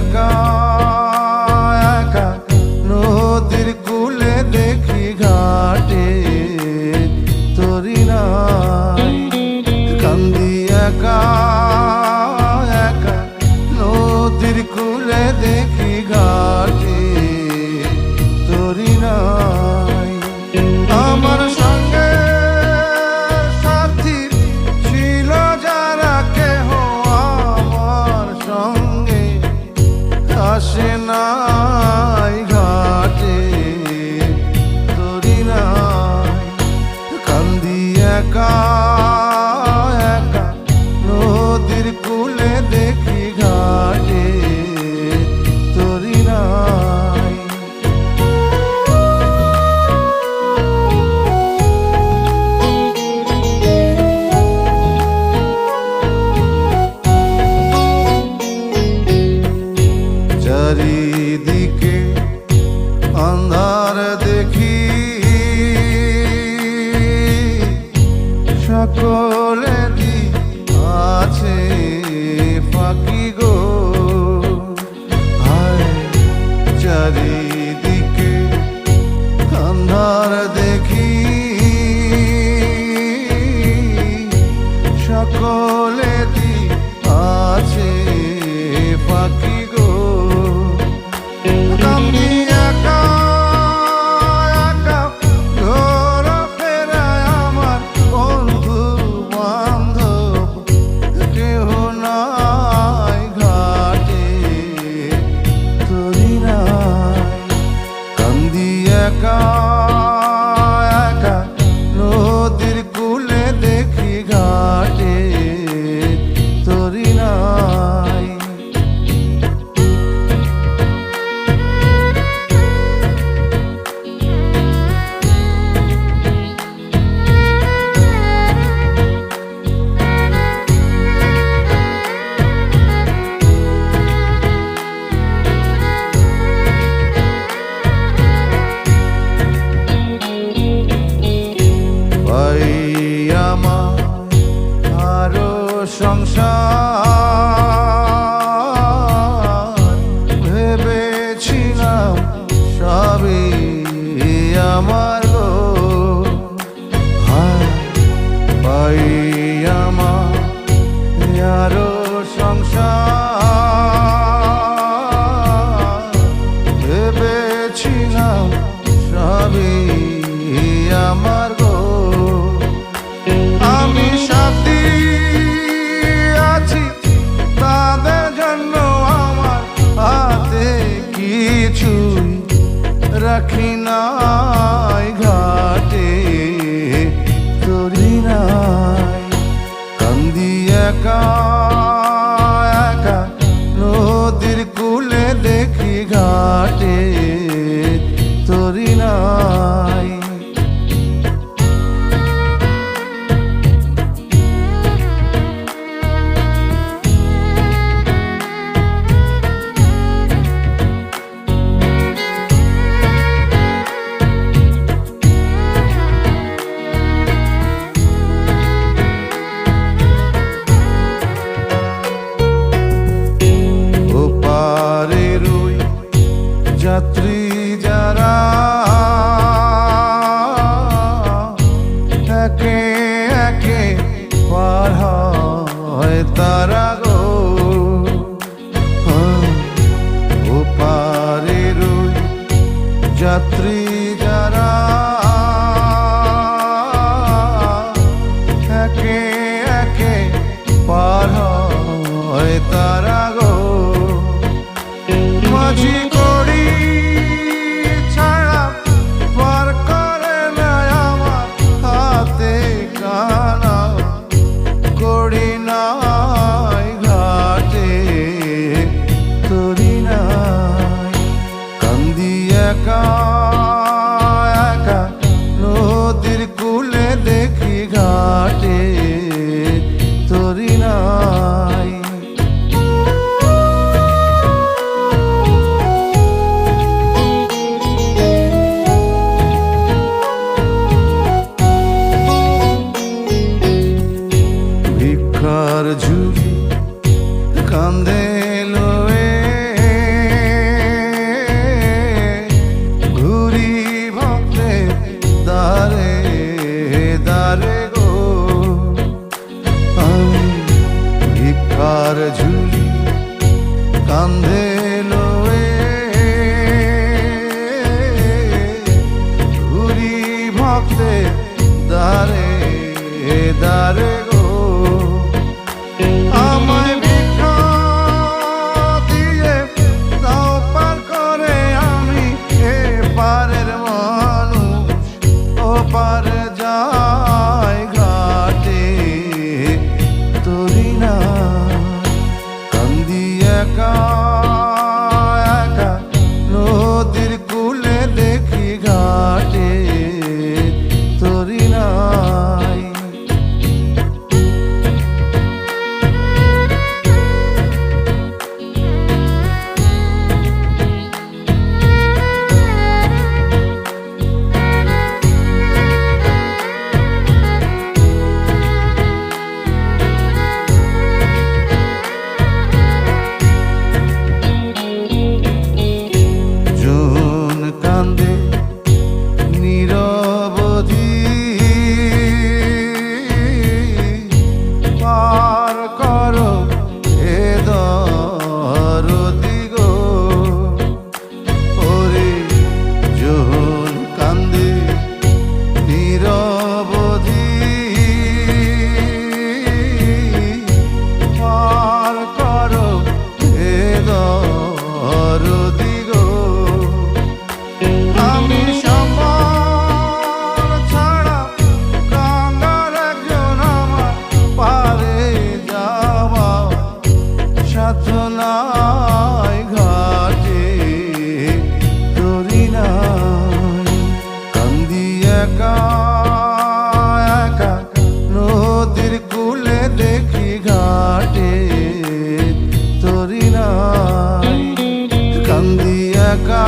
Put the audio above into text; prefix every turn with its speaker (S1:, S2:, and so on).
S1: gone. সকলে কি আছে ফাঁকি গো। হায় চারিদিকে কান্ধার দেখি। সকলে দি আছে ফাঁকি আমার গো হায় পাই আমার আরও সংসার। ভেবেছিলাম সবই আমার গো নাই ঘাটে করি নাই। কান্দি একা একা নদীর কুলে দেখি ঘাটে তরি পার হয় তারা গো। হ্যাঁ, ও পারে যাত্রী Torino. Oh. যমুনায় ঘাটে তরিনায় কান্দি একা একা নদীর কুলে দেখি ঘাটে তরিনায় কান্দি একা